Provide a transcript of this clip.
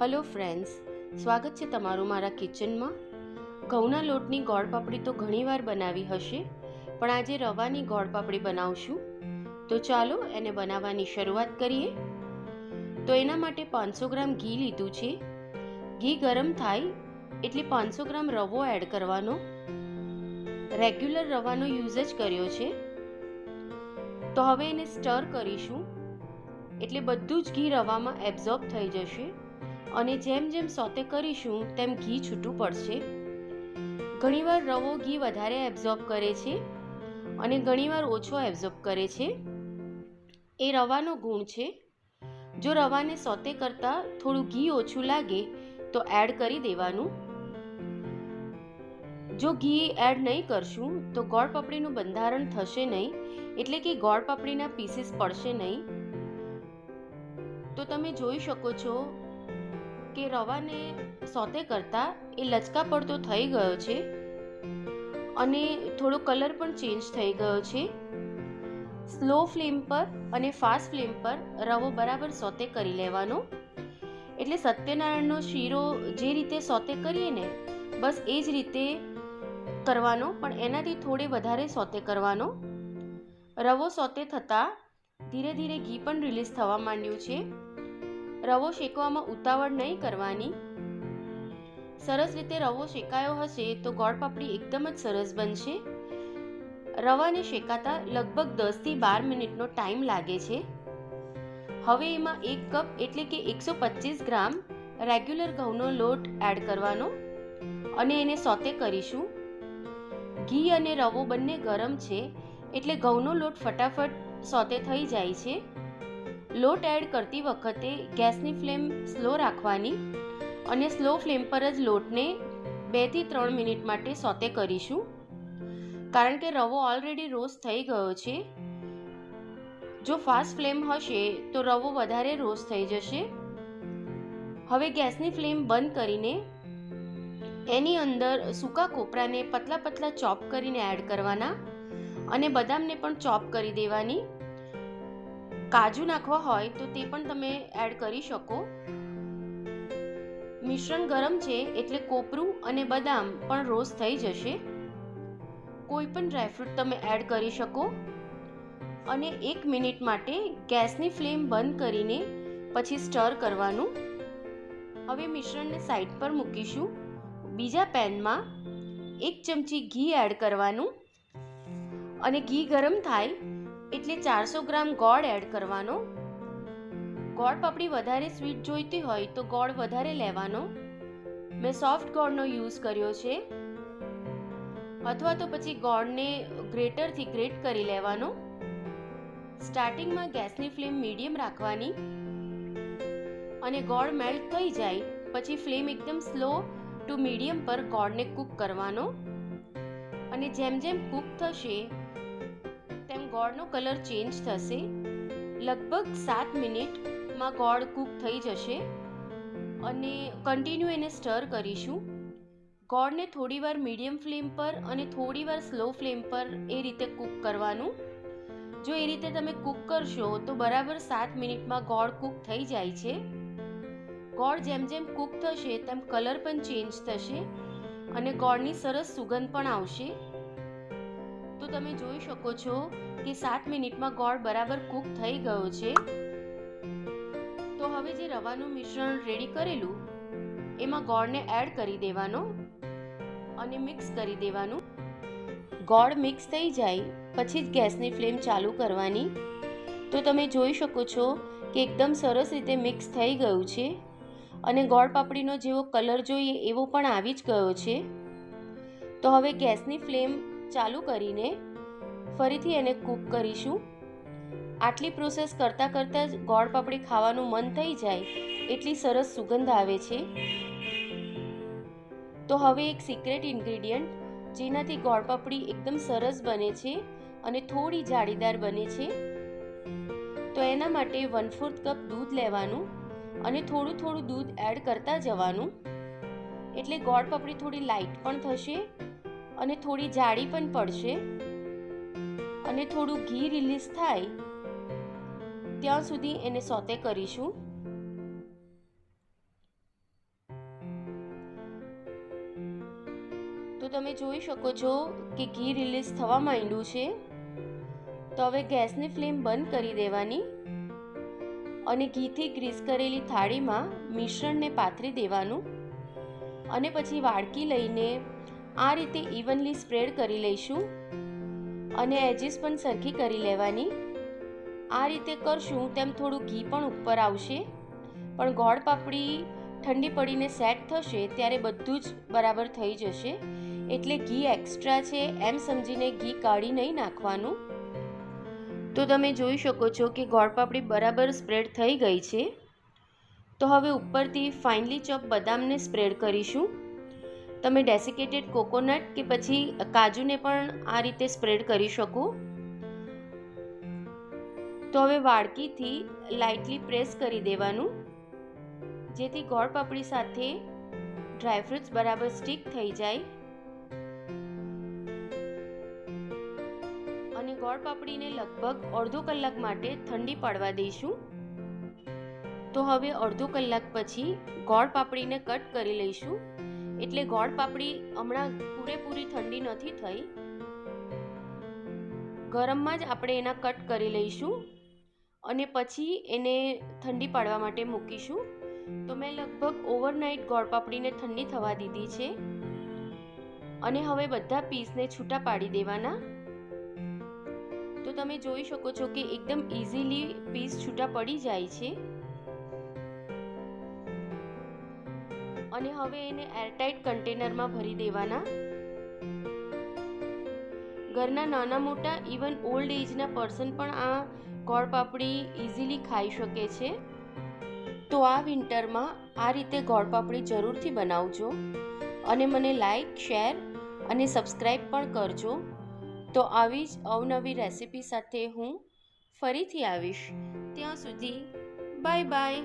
Hello friends સ્વાગત છે તમારું મારા કિચનમાં ઘઉંના લોટની ગોળ પાપડી તો ઘણીવાર બનાવી હશે, પણ આજે રવાની ગોળ પાપડી બનાવશું. તો ચાલો એને બનાવવાની શરૂઆત કરીએ. તો એના માટે પાંચસો ગ્રામ ઘી લીધું છે. ઘી ગરમ થાય એટલે પાંચસો ગ્રામ રવો એડ કરવાનો. રેગ્યુલર રવાનો યુઝ જ કર્યો છે. તો હવે એને સ્ટર કરીશું. એટલે બધું જ ઘી રવામાં એબ્ઝોર્બ થઈ જશે. અને જેમ જેમ સોતે કરીશું, તેમ ઘી છૂટું પડશે. ઘણીવાર રવો ઘી વધારે એબ્ઝોર્બ કરે છે અને ઘણીવાર ઓછો એબ્ઝોર્બ કરે છે. એ રવાનો ગુણ છે. જો રવાને સોતે કરતાં થોડું ઘી ઓછું લાગે, તો એડ કરી દેવાનું. જો ઘી એડ નહીં કરશું, તો ગોળ પાપડીનું બંધારણ થશે નહીં, એટલે કે ગોળ પાપડીના પીસીસ પડશે નહીં. તો તમે જોઈ શકો છો કે રવાને સોતે કરતાં એ લચકા પડતો થઈ ગયો છે? અને થોડો કલર પણ ચેન્જ થઈ ગયો છે? સ્લો ફ્લેમ પર અને ફાસ્ટ ફ્લેમ પર રવો બરાબર સોતે કરી લેવાનો. એટલે સત્યનારાયણનો શીરો જે રીતે સોતે કરીએ ને, બસ એ જ રીતે કરવાનો, પણ એનાથી થોડે વધારે સોતે કરવાનો. રવો સોતે થતાં ધીરે ધીરે ઘી પણ રિલીઝ થવા માંડ્યું છે. રવો શેકવામાં ઉતાવળ નહીં કરવાની? સરસ રીતે રવો શેકાયો હશે તો ગોળ પાપડી એકદમ જ સરસ બનશે. રવાને શેકાતા લગભગ દસથી બાર મિનિટનો ટાઈમ લાગે છે. હવે એમાં એક કપ એટલે કે એકસો પચીસ ગ્રામ રેગ્યુલર ઘઉંનો લોટ એડ કરવાનો અને એને સોતે કરીશું. ઘી અને રવો બંને ગરમ છે એટલે ઘઉંનો લોટ ફટાફટ સોતે થઈ જાય છે. લોટ એડ કરતી વખતે ગેસની ફ્લેમ સ્લો રાખવાની અને સ્લો ફ્લેમ પર જ લોટને બેથી ત્રણ મિનિટ માટે સોતે કરીશું. કારણ કે રવો ઓલરેડી રોસ્ટ થઈ ગયો છે. જો ફાસ્ટ ફ્લેમ હશે તો રવો વધારે રોસ્ટ થઈ જશે. હવે ગેસની ફ્લેમ બંધ કરીને એની અંદર સૂકા કોપરાને પતલા પતલા ચોપ કરીને એડ કરવાના અને બદામને પણ ચોપ કરી દેવાની. કાજુ નાખવા હોય તો તે પણ તમે એડ કરી શકો. મિશ્રણ ગરમ છે એટલે કોપરું અને બદામ પણ રોસ્ટ થઈ જશે. કોઈ પણ ડ્રાયફ્રૂટ તમે એડ કરી શકો. અને એક મિનિટ માટે ગેસની ફ્લેમ બંધ કરીને પછી સ્ટર કરવાનું. હવે મિશ્રણને સાઈડ પર મૂકીશું. બીજા પેનમાં એક ચમચી ઘી એડ કરવાનું. અને ઘી ગરમ થાય એટલે ચારસો ગ્રામ ગોળ એડ કરવાનો. ગોળ પાપડી વધારે સ્વીટ જોઈતી હોય તો ગોળ વધારે લેવાનો. મેં સોફ્ટ ગોળનો યુઝ કર્યો છે. અથવા તો પછી ગોળને ગ્રેટરથી ગ્રેટ કરી લેવાનો. સ્ટાર્ટિંગમાં ગેસની ફ્લેમ મીડિયમ રાખવાની. અને ગોળ મેલ્ટ થઈ જાય, પછી ફ્લેમ એકદમ સ્લો ટુ મીડિયમ પર ગોળને કૂક કરવાનો. અને જેમ જેમ કૂક થશે ગોળનો કલર ચેન્જ થશે? લગભગ સાત મિનિટમાં ગોળ કૂક થઈ જશે. અને કન્ટિન્યુ એને સ્ટર કરીશું. ગોળને થોડીવાર મીડિયમ ફ્લેમ પર અને થોડીવાર સ્લો ફ્લેમ પર એ રીતે કૂક કરવાનું. જો એ રીતે તમે કૂક કરશો, તો બરાબર સાત મિનિટમાં ગોળ કૂક થઈ જાય છે. ગોળ જેમ જેમ કૂક થશે, તેમ કલર પણ ચેન્જ થશે અને ગોળની સરસ સુગંધ પણ આવશે. તો તમે જોઈ શકો છો કે સાત મિનિટમાં ગોળ બરાબર કૂક થઈ ગયો છે. તો હવે જે રવાનું મિશ્રણ રેડી કરેલું, એમાં ગોળને એડ કરી દેવાનો અને મિક્સ કરી દેવાનું. ગોળ મિક્સ થઈ જાય, પછી જ ગેસની ફ્લેમ ચાલુ કરવાની. તો તમે જોઈ શકો છો કે એકદમ સરસ રીતે મિક્સ થઈ ગયું છે અને ગોળ પાપડીનો જેવો કલર જોઈએ એવો પણ આવી જ ગયો છે. તો હવે ગેસની ફ્લેમ ચાલુ કરીને ફરીથી એને કૂક કરીશું. આટલી પ્રોસેસ કરતાં કરતાં જ ગોળ પાપડી ખાવાનું મન થઈ જાય, એટલી સરસ સુગંધ આવે છે. તો હવે એક સિક્રેટ ઇન્ગ્રેડિયન્ટ જેનાથી ગોળ પાપડી એકદમ સરસ બને છે અને થોડી જાળીદાર બને છે. તો એના માટે વન ફોર્થ કપ દૂધ લેવાનું અને થોડું થોડું દૂધ એડ કરતા જવાનું. એટલે ગોળ પાપડી થોડી લાઇટ પણ થશે અને થોડી જાડી પણ પડશે. અને થોડું ઘી રિલીઝ થાય, ત્યાં સુધી એને સોતે કરીશું. તો તમે જોઈ શકો છો કે ઘી રિલીઝ થવા માંડ્યું છે. તો હવે ગેસની ફ્લેમ બંધ કરી દેવાની અને ઘીથી ગ્રીસ કરેલી થાળીમાં મિશ્રણને પાથરી દેવાનું. અને પછી વાડકી લઈને આ રીતે ઇવનલી સ્પ્રેડ કરી લઈશું અને એજીસ પણ સરખી કરી લેવાની. આ રીતે કરશું તેમ થોડું ઘી પણ ઉપર આવશે. પણ ગોળ પાપડી ઠંડી પડીને સેટ થશે ત્યારે બધું જ બરાબર થઈ જશે. એટલે ઘી એક્સ્ટ્રા છે એમ સમજીને ઘી કાઢી નહીં નાખવાનું. તો તમે જોઈ શકો છો કે ગોળ પાપડી બરાબર સ્પ્રેડ થઈ ગઈ છે. તો હવે ઉપરથી ફાઇનલી ચોપ બદામને સ્પ્રેડ કરીશું. તમે ડેસિકેટેડ કોકોનટ કે પછી કાજુને પણ આ રીતે સ્પ્રેડ કરી શકો? તો હવે વાડકીથી લાઇટલી પ્રેસ કરી દેવાનું. જેથી ગોળ પાપડી સાથે ડ્રાયફ્રૂટ્સ બરાબર સ્ટીક થઈ જાય. અને ગોળ પાપડીને લગભગ અડધો કલાક માટે ઠંડી પાડવા દઈશું. તો હવે અડધો કલાક પછી ગોળ પાપડીને કટ કરી લઈશું. એટલે ગોળ પાપડી હમણાં પૂરેપૂરી ઠંડી નથી થઈ. ગરમમાં જ આપણે એના કટ કરી લઈશું અને પછી એને ઠંડી પાડવા માટે મૂકીશું. તો મેં લગભગ ઓવરનાઇટ ગોળ પાપડીને ઠંડી થવા દીધી છે. અને હવે બધા પીસને છૂટા પાડી દેવાના. તો તમે જોઈ શકો છો કે એકદમ ઇઝીલી પીસ છૂટા પડી જાય છે. અને હવે એને એરટાઇટ કન્ટેનરમાં ભરી દેવાના. ઘરના નાના મોટા ઇવન ઓલ્ડ એજના પર્સન પણ આ ગોળ પાપડી ઇઝીલી ખાઈ શકે છે. તો આ વિન્ટરમાં આ રીતે ગોળ પાપડી જરૂરથી બનાવજો અને મને લાઈક શેર અને સબસ્ક્રાઈબ પણ કરજો. તો આવી જ અવનવી રેસિપી સાથે હું ફરીથી આવીશ. ત્યાં સુધી બાય બાય